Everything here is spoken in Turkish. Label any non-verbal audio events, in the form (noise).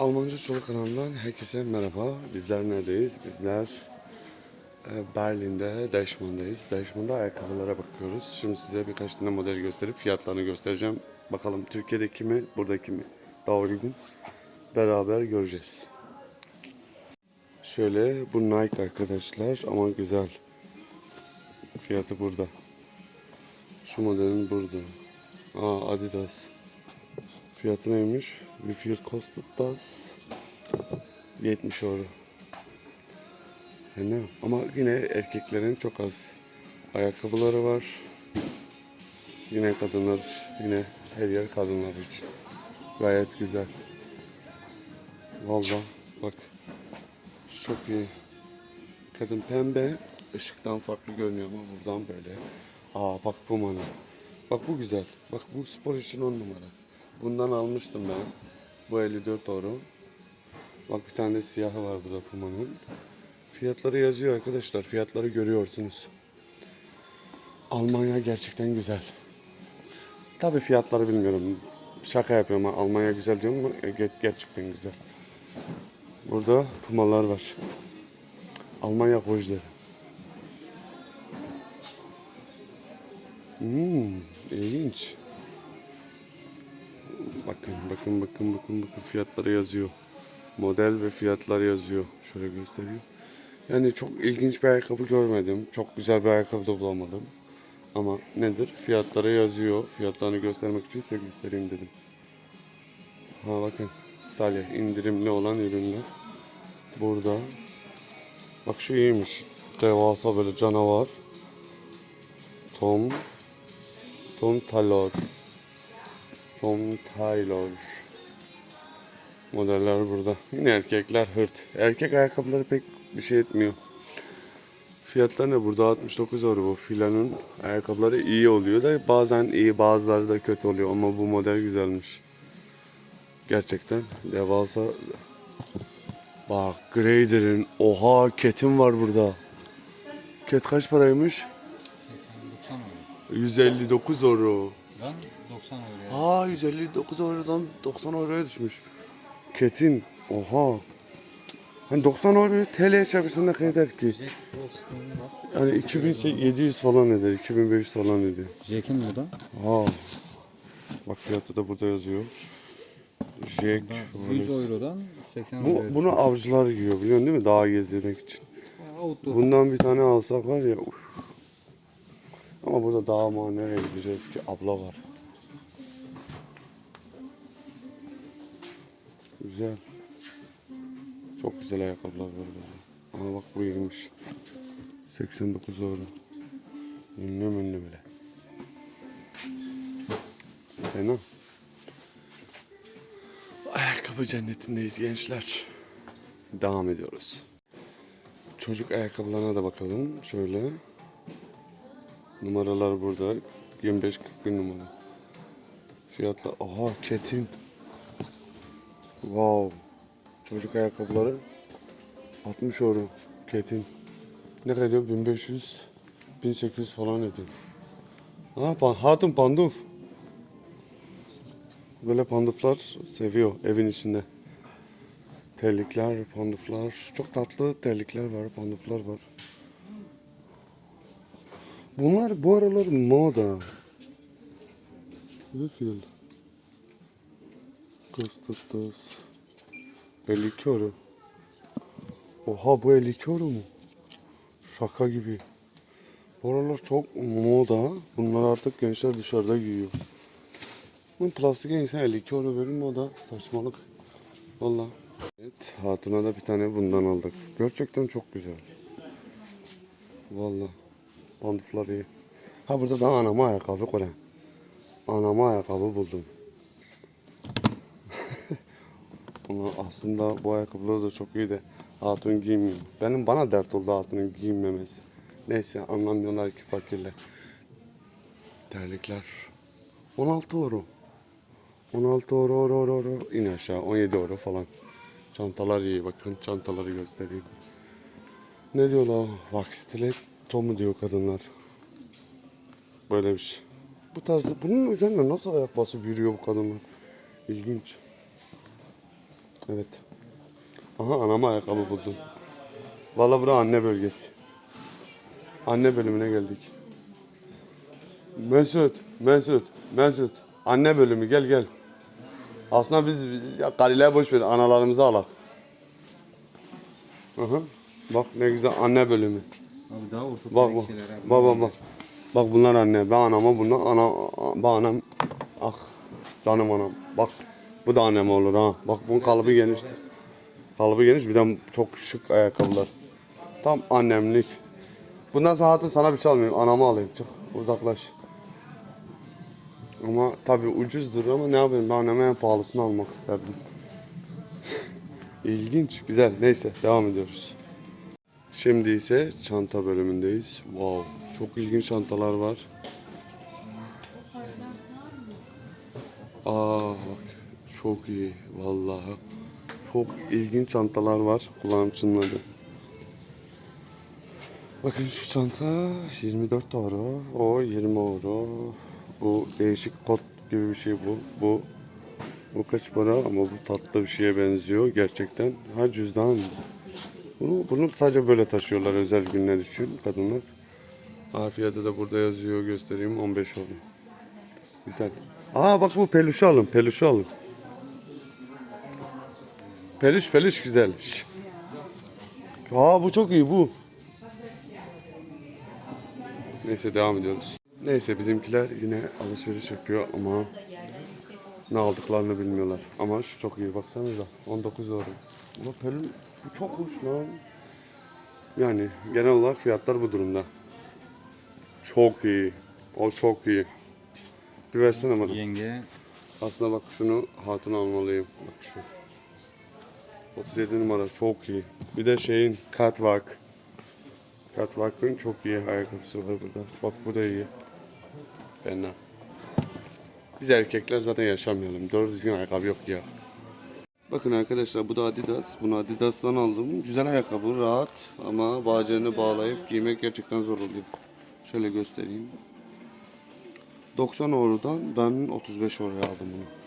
Almanca Çoluk kanalından herkese merhaba. Bizler neredeyiz? Bizler e, Berlin'de, Deichmann'dayız. Deichmann'da ayakkabılara bakıyoruz. Şimdi size birkaç tane model gösterip fiyatlarını göstereceğim. Bakalım Türkiye'deki mi, buradaki mi daha uygun? Beraber göreceğiz. Şöyle bu Nike arkadaşlar ama güzel. Fiyatı burada. Şu modelin burada. Aa Adidas. Fiyatı neymiş? Wie viel kostet das? 70 euro. Yani ama yine erkeklerin çok az ayakkabıları var. Yine kadınlar, yine her yer kadınlar için. Gayet güzel. Vallahi bak. Çok iyi. Kadın pembe, ışıktan farklı görünüyor ama buradan böyle. Aa bak bu mana. Bak bu güzel. Bak bu spor için on numara. Bundan almıştım ben. Bu 54 euro. Bak bir tane de siyahı var burada Puma'nın. Fiyatları yazıyor arkadaşlar. Fiyatları görüyorsunuz. Almanya gerçekten güzel. Tabii fiyatları bilmiyorum. Şaka yapıyorum ama Almanya güzel diyorum ama ger- gerçekten güzel. Burada Pumalar var. Almanya kojları. Hmm, ilginç. Bakın, bakın, bakın, bakın, bakın fiyatları yazıyor. Model ve fiyatlar yazıyor. Şöyle göstereyim. Yani çok ilginç bir ayakkabı görmedim. Çok güzel bir ayakkabı da bulamadım. Ama nedir? Fiyatları yazıyor. Fiyatlarını göstermek için size göstereyim dedim. Ha bakın. Salih indirimli olan ürünler. Burada. Bak şu iyiymiş. Devasa böyle canavar. Tom. Tom Taylor. Tom Taylor. Modeller burada. Yine erkekler hırt. Erkek ayakkabıları pek bir şey etmiyor. Fiyatlar ne? Burada 69 euro bu filanın ayakkabıları iyi oluyor da bazen iyi bazıları da kötü oluyor ama bu model güzelmiş. Gerçekten devasa. Bak Grader'in oha ketim var burada. Ket kaç paraymış? 80 90 euro. 159 euro. Ben 90 euro. Aa 159 eurodan 90 euroya düşmüş. Ketin. Oha. Hani 90 euroyu TL'ye çevirsen ne kadar ki? Yani 2700 falan eder, 2500 falan ediyor. Jack'in bu da. Aa. Bak fiyatı da burada yazıyor. Jack. 100 eurodan 80 Bu, euroya. bunu avcılar giyiyor biliyorsun değil mi? Dağa gezdirmek için. Outdoor. Bundan bir tane alsak var ya. uf. Ama burada dağa ma nereye gideceğiz ki? Abla var. Güzel. Çok güzel ayakkabılar var burada. Ama bak bu iyiymiş. 89 euro. Ünlü ünlü bile. Fena. Ayakkabı cennetindeyiz gençler. Devam ediyoruz. Çocuk ayakkabılarına da bakalım. Şöyle. Numaralar burada. 25-41 numara. Fiyatlar. Aha ketin. Wow. Çocuk ayakkabıları 60 euro. Ketin. Ne kadar ediyor? 1500 1800 falan ediyor. Ha, pa- hatun panduf. Böyle panduflar seviyor evin içinde. Terlikler, panduflar. Çok tatlı terlikler var, panduflar var. Bunlar bu aralar moda. Ne fil? Kostet das. 52 euro. Oha bu 52 euro mu? Şaka gibi. Bu aralar çok moda. Bunlar artık gençler dışarıda giyiyor. Bu plastik insan 52 euro verir moda. Saçmalık. Vallahi. Evet, hatuna da bir tane bundan aldık. Gerçekten çok güzel. Vallahi. Panduflar iyi. Ha burada da anama ayakkabı koyayım. Anama ayakkabı buldum. (laughs) Ama aslında bu ayakkabılar da çok iyi de hatun giymiyor. Benim bana dert oldu hatunun giyinmemesi. Neyse anlamıyorlar ki fakirler. Terlikler. 16 euro. 16 euro, euro, euro, euro. İn aşağı 17 euro falan. Çantalar iyi bakın çantaları göstereyim. Ne diyorlar? Wax stiletto mu diyor kadınlar. Böyle bir şey. Bu tarzda bunun üzerine nasıl ayak basıp yürüyor bu kadınlar? İlginç. Evet. Aha anama ayakkabı buldum. Valla bura anne bölgesi. Anne bölümüne geldik. Mesut, Mesut, Mesut. Anne bölümü gel gel. Aslında biz ya kariler boş ver analarımızı alak. Aha. Bak ne güzel anne bölümü. Abi daha ortopedik Bak bak. şeyler abi. Bak bak bak. Bak bunlar anne. Ben anama bunlar ana ben anam. Ah canım anam. Bak bu da annem olur ha. Bak bunun kalıbı genişti. Kalıbı geniş bir de çok şık ayakkabılar. Tam annemlik. Bundan sonra hatun sana bir şey almayayım. Anamı alayım. Çık uzaklaş. Ama tabii ucuzdur ama ne yapayım ben anneme en pahalısını almak isterdim. İlginç, güzel. Neyse devam ediyoruz. Şimdi ise çanta bölümündeyiz. Wow, çok ilginç çantalar var. Aa bak, çok iyi vallahi. Çok ilginç çantalar var. Kulağım çınladı. Bakın şu çanta 24 euro, o 20 euro. Bu değişik kot gibi bir şey bu. Bu bu kaç para ama bu tatlı bir şeye benziyor gerçekten. Ha cüzdan. Bunu, bunu sadece böyle taşıyorlar özel günler için kadınlar. Ha, fiyatı da burada yazıyor göstereyim 15 euro. Güzel. Aa bak bu peluşu alın peluşu alın. Peluş peluş güzel. Şş. Aa bu çok iyi bu. Neyse devam ediyoruz. Neyse bizimkiler yine alışveriş yapıyor ama ne aldıklarını bilmiyorlar. Ama şu çok iyi baksanıza 19 euro. Ama pelin bu çokmuş lan. Yani genel olarak fiyatlar bu durumda. Çok iyi. O çok iyi. Bir versene bana. Yenge Aslında bak şunu hatun almalıyım. Bak şu. 37 numara çok iyi. Bir de şeyin Catwalk. Catwalk'ın çok iyi ayakkabısı var burada. Bak bu da iyi. Fena. Biz erkekler zaten yaşamayalım. Doğru düzgün ayakkabı yok ya. Bakın arkadaşlar bu da Adidas. Bunu Adidas'tan aldım. Güzel ayakkabı, rahat ama bağcığını bağlayıp giymek gerçekten zor oluyor. Şöyle göstereyim. 90 eurodan ben 35 euroya aldım bunu.